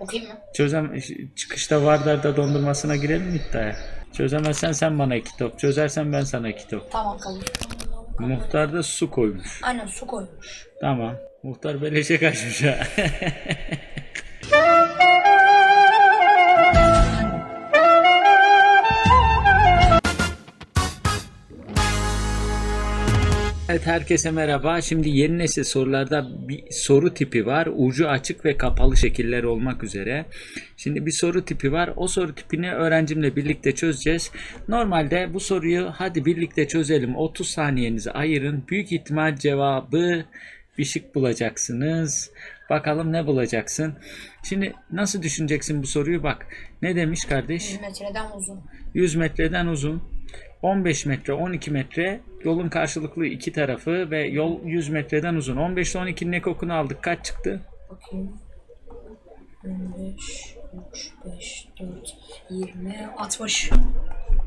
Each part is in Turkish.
Okuyayım mı? Çözem çıkışta Vardar'da dondurmasına girelim iddiaya? Çözemezsen sen bana iki top. Çözersen ben sana iki top. Tamam kabul. Muhtar da su koymuş. Aynen su koymuş. Tamam. Muhtar beleşe kaçmış ha. Evet herkese merhaba. Şimdi yeni nesil sorularda bir soru tipi var. Ucu açık ve kapalı şekiller olmak üzere. Şimdi bir soru tipi var. O soru tipini öğrencimle birlikte çözeceğiz. Normalde bu soruyu hadi birlikte çözelim. 30 saniyenizi ayırın. Büyük ihtimal cevabı bir şık bulacaksınız. Bakalım ne bulacaksın. Şimdi nasıl düşüneceksin bu soruyu? Bak ne demiş kardeş? 100 metreden uzun. 100 metreden uzun. 15 metre, 12 metre yolun karşılıklı iki tarafı ve yol 100 metreden uzun. 15 ile 12'nin ekokunu aldık. Kaç çıktı? Bakayım. 15, 3, 5, 4, 20, 60.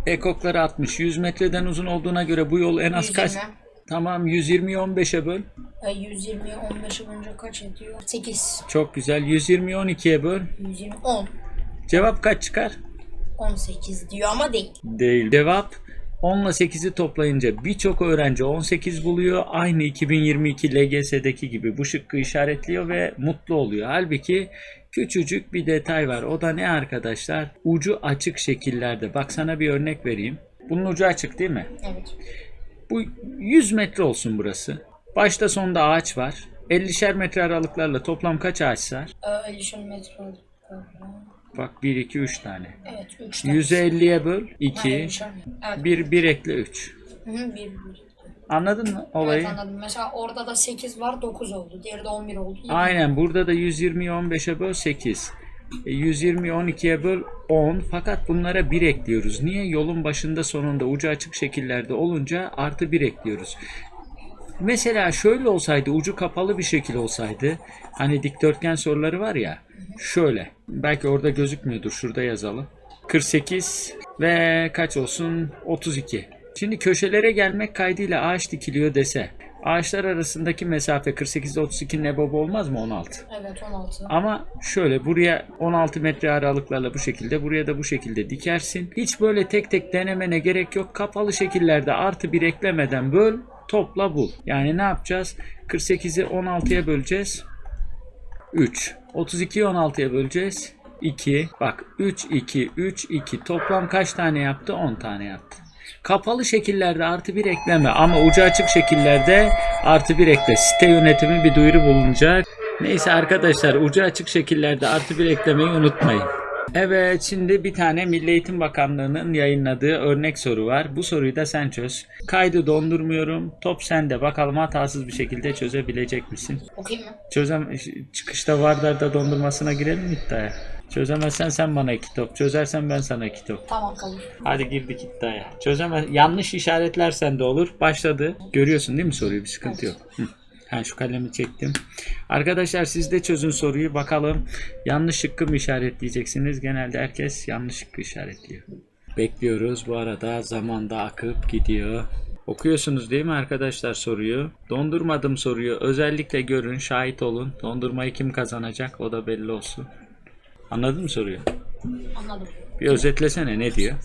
Ekokları 60. 100 metreden uzun olduğuna göre bu yol en az kaç? 120. Tamam 120'yi 15'e böl. E, 120, 15'i bölünce kaç ediyor? 8. Çok güzel. 120'yi 12'ye böl. 120, 10. Cevap kaç çıkar? 18 diyor ama değil. Değil. Cevap 10 ile 8'i toplayınca birçok öğrenci 18 buluyor. Aynı 2022 LGS'deki gibi bu şıkkı işaretliyor ve mutlu oluyor. Halbuki küçücük bir detay var. O da ne arkadaşlar? Ucu açık şekillerde. Bak sana bir örnek vereyim. Bunun ucu açık değil mi? Evet. Bu 100 metre olsun burası. Başta sonda ağaç var. 50'şer metre aralıklarla toplam kaç ağaç var? E, 50 metre. Bak 1, 2, 3 tane. Evet 3 tane. 150'ye böl. Ha, 2, 50'şer mi? Evet. 1, 1 ekle 3. Hı hı, 1, 1. Anladın mı olayı? Evet anladım. Mesela orada da 8 var 9 oldu. Diğeri de 11 oldu. Yirmi. Aynen burada da 120'yi 15'e böl 8. E, 120'yi 12'ye böl 10. Fakat bunlara 1 ekliyoruz. Niye? Yolun başında sonunda ucu açık şekillerde olunca artı 1 ekliyoruz. Mesela şöyle olsaydı ucu kapalı bir şekil olsaydı hani dikdörtgen soruları var ya şöyle belki orada gözükmüyordur şurada yazalım 48 ve kaç olsun 32 şimdi köşelere gelmek kaydıyla ağaç dikiliyor dese ağaçlar arasındaki mesafe 48 ile 32 ne baba olmaz mı 16 Evet 16. ama şöyle buraya 16 metre aralıklarla bu şekilde buraya da bu şekilde dikersin. Hiç böyle tek tek denemene gerek yok. Kapalı şekillerde artı bir eklemeden böl topla bul. Yani ne yapacağız? 48'i 16'ya böleceğiz. 3. 32'yi 16'ya böleceğiz. 2. Bak 3, 2, 3, 2. Toplam kaç tane yaptı? 10 tane yaptı. Kapalı şekillerde artı bir ekleme ama ucu açık şekillerde artı bir ekle. Site yönetimi bir duyuru bulunacak. Neyse arkadaşlar ucu açık şekillerde artı bir eklemeyi unutmayın. Evet şimdi bir tane Milli Eğitim Bakanlığı'nın yayınladığı örnek soru var. Bu soruyu da sen çöz. Kaydı dondurmuyorum. Top sende. Bakalım hatasız bir şekilde çözebilecek misin? Okuyayım mı? Çözem çıkışta Vardar'da dondurmasına girelim mi iddiaya? Çözemezsen sen bana iki top. Çözersen ben sana iki top. Tamam kabul. Hadi girdik iddiaya. Çözemez. Yanlış işaretlersen de olur. Başladı. Görüyorsun değil mi soruyu? Bir sıkıntı yok. Hı. Ha şu kalemi çektim. Arkadaşlar siz de çözün soruyu. Bakalım yanlış şıkkı mı işaretleyeceksiniz? Genelde herkes yanlış şıkkı işaretliyor. Bekliyoruz. Bu arada zaman da akıp gidiyor. Okuyorsunuz değil mi arkadaşlar soruyu? Dondurmadım soruyu. Özellikle görün, şahit olun. Dondurmayı kim kazanacak o da belli olsun. Anladın mı soruyu? Anladım. Bir özetlesene ne diyor?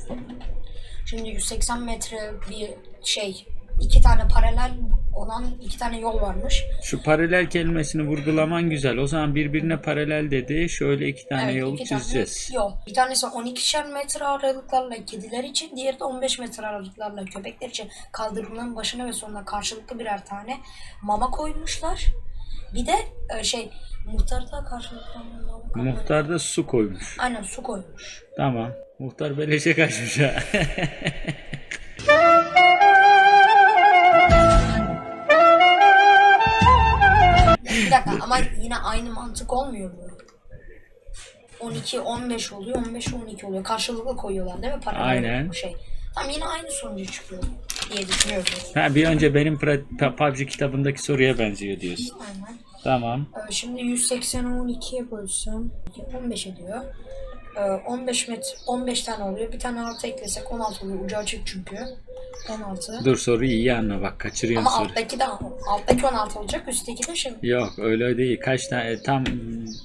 Şimdi 180 metre bir şey iki tane paralel olan iki tane yol varmış. Şu paralel kelimesini vurgulaman güzel. O zaman birbirine paralel dedi. Şöyle iki tane Evet, yol iki tane çizeceğiz. yol. Bir tanesi 12'şer metre aralıklarla kediler için, diğeri de 15 metre aralıklarla köpekler için kaldırımların başına ve sonuna karşılıklı birer tane mama koymuşlar. Bir de e, şey muhtarda koymuş. Muhtar da su koymuş. Aynen su koymuş. Tamam. Muhtar beleşe kaçmış ha. Bir dakika ama yine aynı mantık olmuyor mu? 12 15 oluyor, 15 12 oluyor. Karşılıklı koyuyorlar değil mi? Paralel Aynen. Şey. Tam yine aynı sonucu çıkıyor diye düşünüyorum. ha bir önce benim pra- PUBG kitabındaki soruya benziyor diyorsun. Aynen. Tamam. Ee, Şimdi 180'i 12'ye bölsem 15 ediyor. Ee, 15 met 15 tane oluyor. Bir tane artı eklesek 16 oluyor. Ucu açık çünkü. 16. Dur soruyu iyi anla bak kaçırıyorsun Ama soru. alttaki de alttaki 16 olacak, üstteki de şey. Yok öyle değil. Kaç tane tam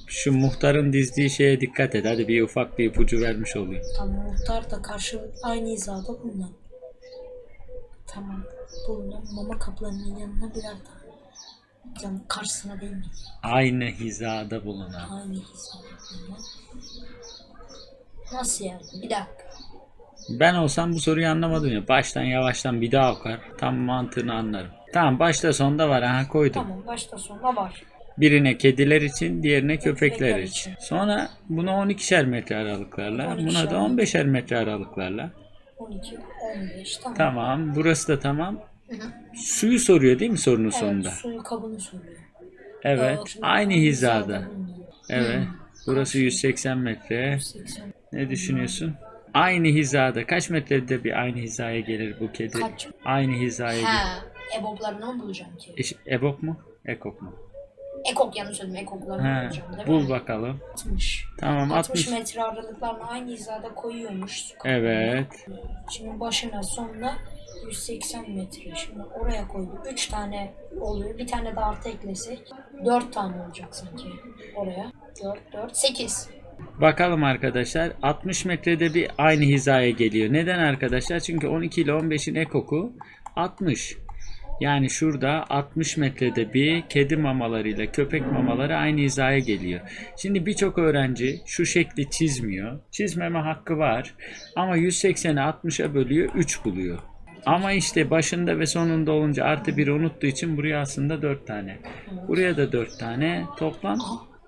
şu muhtarın dizdiği şeye dikkat et. Hadi bir ufak bir ipucu vermiş olayım. Tamam muhtar da karşı aynı hizada bulunan. Tamam. Bulunan mama kaplarının yanına birer tane. Yani karşısına değil mi? Aynı hizada bulunan. Aynı hizada bulunan. Nasıl yani? Bir dakika. Ben olsam bu soruyu anlamadım ya. Baştan yavaştan bir daha okar. Tam mantığını anlarım. Tamam başta sonda var. Ha koydum. Tamam başta sonuna var. Birine kediler için, diğerine köpekler Köpekler için. için. Sonra buna 12'şer metre aralıklarla, 12'şer buna da 15'er metre aralıklarla. 12, 15 tamam. Tamam, burası da tamam. Suyu soruyor değil mi sorunun Evet, sonunda? suyu kabını soruyor. Evet, Evet, aynı hizada. Evet. Burası 180 metre. 80. Ne düşünüyorsun? Aynı hizada. Kaç metrede bir aynı hizaya gelir bu kedi? Kaç? Aynı hizaya gelir. Ha, eboplarını mı bulacağım ki? Eş- Ebok mu? Ekok mu? Ekok yanlış söyledim. Ekoklarını bulacağım değil bul mi? bakalım. 60. Tamam 60 60. metre aralıklarla aynı hizada koyuyormuş. su. Evet. Şimdi başına sonuna 180 metre. Şimdi oraya koydu. 3 tane oluyor. Bir tane de artı eklesek 4 tane olacak sanki oraya. 4, 4, 8. Bakalım arkadaşlar 60 metrede bir aynı hizaya geliyor. Neden arkadaşlar? Çünkü 12 ile 15'in ekoku 60. Yani şurada 60 metrede bir kedi mamalarıyla köpek mamaları aynı hizaya geliyor. Şimdi birçok öğrenci şu şekli çizmiyor. Çizmeme hakkı var. Ama 180'i 60'a bölüyor 3 buluyor. Ama işte başında ve sonunda olunca artı 1 unuttuğu için buraya aslında 4 tane. Buraya da 4 tane. Toplam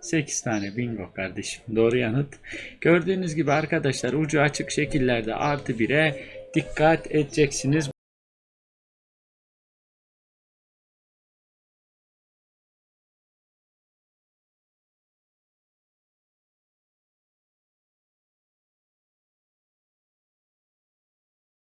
8 tane bingo kardeşim. Doğru yanıt. Gördüğünüz gibi arkadaşlar ucu açık şekillerde artı 1'e dikkat edeceksiniz.